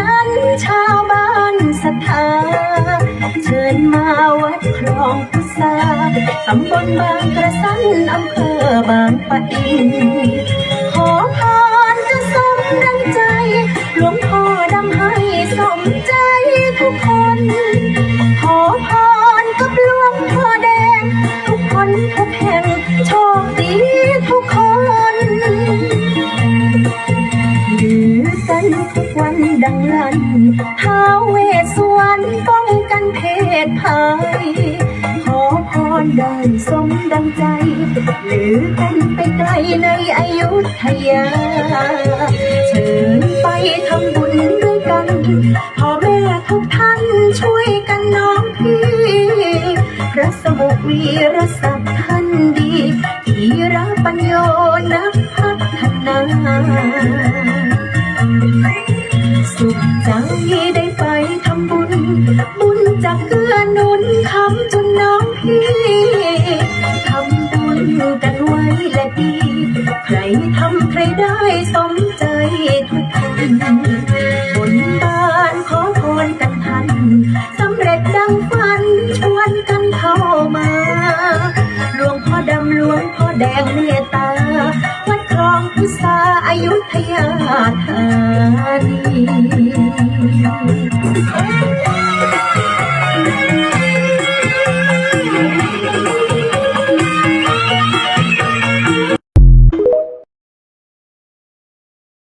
นั้นชาวบ้านศรัทธา เชิญมาวัดคลองพุทราตำบลบางกระสันอำเภอบางปะอิน ขอพรจะสมดังใจ หลวงพ่อดำให้สมใจทุกคน ขอพรกับหลวงพ่อแดง ทุกคนทุกแห่งโชคดีทุกคน วันลันท้าเวสสวรรณป้องกันเพศภัย ขอพรได้สมดังใจ หรือกันไปไกลในอายุธยา เชิญไปทำบุญด้วยกันพ่อแม่ทุกท่านช่วยกันน้องพี่ พระสมุวีรศักดิ์ท่านดีทีระปัญโยนักพัฒนา สุขใจได้ไปทำบุญ บุญจากเกื้อหนุนคำจนน้องพี่ทำบุญกันไว้และดี ใครทำใครได้สมใจทุกคนบนบานขอพรกันทันสำเร็จดังฝันชวนกันเข้ามา หลวงพ่อดำหลวงพ่อแดงเมตตา أنسى ايوب يا الحالي